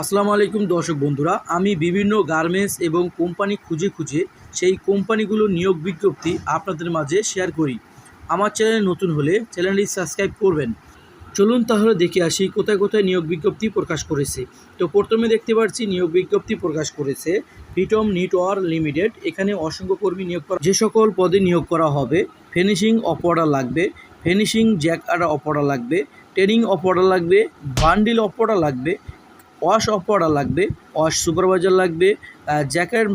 আসসালামু আলাইকুম দর্শক বন্ধুরা, আমি বিভিন্ন গার্মেন্টস এবং কোম্পানি খুঁজে খুঁজে সেই কোম্পানিগুলোর নিয়োগ বিজ্ঞপ্তি আপনাদের মাঝে শেয়ার করি। আমার চ্যানেল নতুন হলে চ্যানেলটি সাবস্ক্রাইব করবেন। চলুন তাহলে দেখে আসি কোথায় কোথায় নিয়োগ বিজ্ঞপ্তি প্রকাশ করেছে। তো প্রথমে দেখতে পাচ্ছি নিয়োগ বিজ্ঞপ্তি প্রকাশ করেছে ফিটম নিটওয়ার লিমিটেড এখানে অসংখ্য কর্মী নিয়োগ করা যে সকল পদে নিয়োগ করা হবে ফিনিশিং অপারেটর লাগবে ফিনিশিং জ্যাক আটা অপারেটর লাগবে ট্রেনিং অপারেটর লাগবে বান্ডিল অপারেটর লাগবে ওয়াশ অপারেটর লাগবে, ওয়াশ সুপারভাইজার লাগবে জ্যাকেট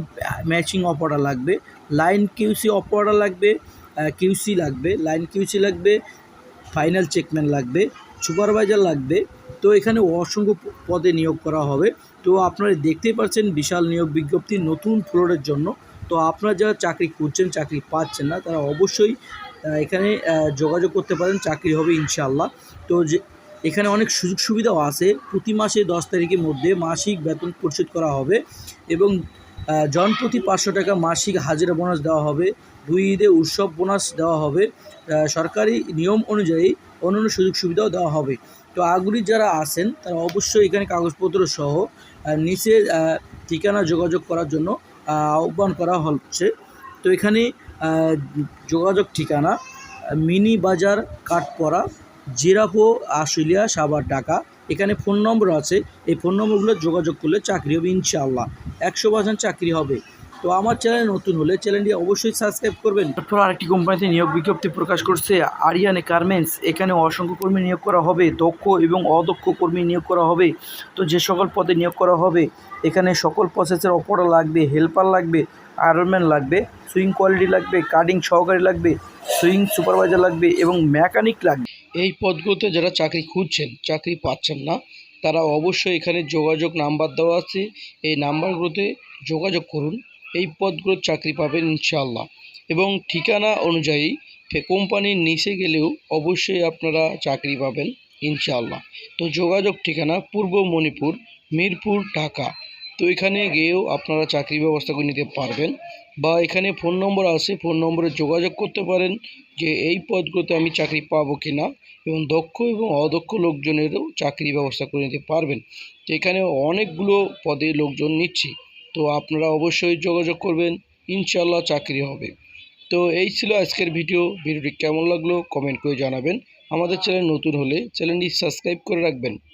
ম্যাচিং অপারেটর লাগবে, লাইন কিউসি অপারেটর লাগবে কিউসি লাগবে, লাইন কিউসি লাগবে, ফাইনাল চেকম্যান লাগবে, সুপারভাইজার লাগবে। তো এখানে অসংখ্য পদে নিয়োগ করা হবে। তো আপনারা দেখতেই পাচ্ছেন বিশাল নিয়োগ বিজ্ঞপ্তি নতুন ফ্লোরের জন্য। তো আপনারা যারা চাকরি খুঁজছেন, চাকরি পাচ্ছেন না, তারা অবশ্যই এখানে যোগাযোগ করতে পারেন, চাকরি হবে ইনশাআল্লাহ। তো যে এখানে অনেক সুযোগ সুবিধাও আছে। প্রতি মাসে দশ তারিখের মধ্যে মাসিক বেতন পরিশোধ করা হবে এবং আহ, জনপ্রতি পাঁচশো টাকা মাসিক হাজিরা বোনাস দেওয়া হবে। দুই ঈদে উৎসব বোনাস দেওয়া হবে। সরকারি নিয়ম অনুযায়ী অন্যান্য সুযোগ সুবিধাও দেওয়া হবে। তো আগ্রহী যারা আছেন তারা অবশ্যই এখানে কাগজপত্র সহ নিচে ঠিকানা যোগাযোগ করার জন্য আহ্বান করা হচ্ছে। তো এখানে যোগাযোগ ঠিকানা মিনি বাজার কাঠপড়া জিরাপো আশুলিয়া, সাভার, ঢাকা। এখানে ফোন নম্বর আছে। এই ফোন নম্বরগুলো যোগাযোগ করলে চাকরি হবে ইনশাআল্লাহ। একশো পার্সেন্ট চাকরি হবে। তো আমার চ্যানেল নতুন হলে চ্যানেলটি অবশ্যই সাবস্ক্রাইব করবেন। তারপর আরেকটি কোম্পানিতে নিয়োগ বিজ্ঞপ্তি প্রকাশ করছে, আরিয়ানে গার্মেন্টস। এখানে অসংখ্য কর্মী নিয়োগ করা হবে, দক্ষ এবং অদক্ষ কর্মী নিয়োগ করা হবে। তো যে সকল পদে নিয়োগ করা হবে, এখানে সকল প্রসেসের অপরা লাগবে হেল্পার লাগবে আয়রনম্যান লাগবে সুইং কোয়ালিটি লাগবে কাটিং সহকারী লাগবে সুইং সুপারভাইজার লাগবে এবং মেকানিক লাগবে। এই পদগুলোতে যারা চাকরি খুঁজছেন, চাকরি পাচ্ছেন না, তারা অবশ্যই এখানে যোগাযোগ নাম্বার দেওয়া আছে। এই নাম্বারগুলোতে যোগাযোগ করুন। এই পদগুলোর চাকরি পাবেন ইনশাআল্লাহ। এবং ঠিকানা অনুযায়ী কোম্পানির নিচে গেলেও অবশ্যই আপনারা চাকরি পাবেন ইনশাআল্লাহ। তো যোগাযোগ ঠিকানা পূর্ব মণিপুর, মিরপুর, ঢাকা। তো এখানে গিয়েও আপনারা চাকরি ব্যবস্থা করে নিতে পারবেন বা এখানে ফোন নম্বর আছে, ফোন নম্বরে যোগাযোগ করতে পারেন যে এই পদগুলোতে আমি চাকরি পাবো কি না এবং দক্ষ এবং অদক্ষ লোকজনেরও চাকরি ব্যবস্থা করে নিতে পারবেন। তো এখানে অনেকগুলো পদে লোকজন নিচ্ছি, তো আপনারা অবশ্যই যোগাযোগ করবেন ইনশাল্লাহ চাকরি হবে। তো এই ছিল আজকের ভিডিও, ভিডিওটি কেমন লাগল কমেন্ট করে জানাবেন। আমাদের চ্যানেল নতুন হলে চ্যানেলটি সাবস্ক্রাইব করে রাখবেন।